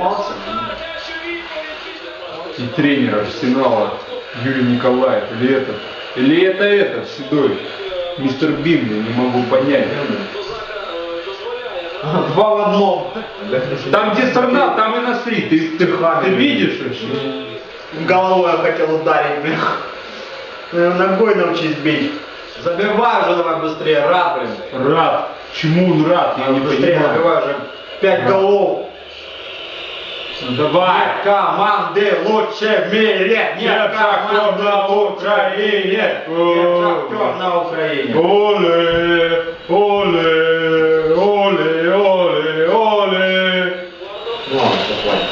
сломался. И тренер Арсенала Юрий Николаев. Или это, или это этот, седой. Мистер Бин, я не могу понять. Два в одном. Там где страна, там и носи. Ты, ты, ты видишь вообще? Головой я хотел ударить, блин. Ногой научись бить. Забивай уже давай быстрее, рад, блин. Рад. Чему он рад, я не Быстрее понимаю. забивай уже. Пять голов. Давай. Команды лучше в мире. Нет шахтер на Украине. Нет шахтер на Украине. Оле, оле, оле, оле, оле. Ладно, хватит.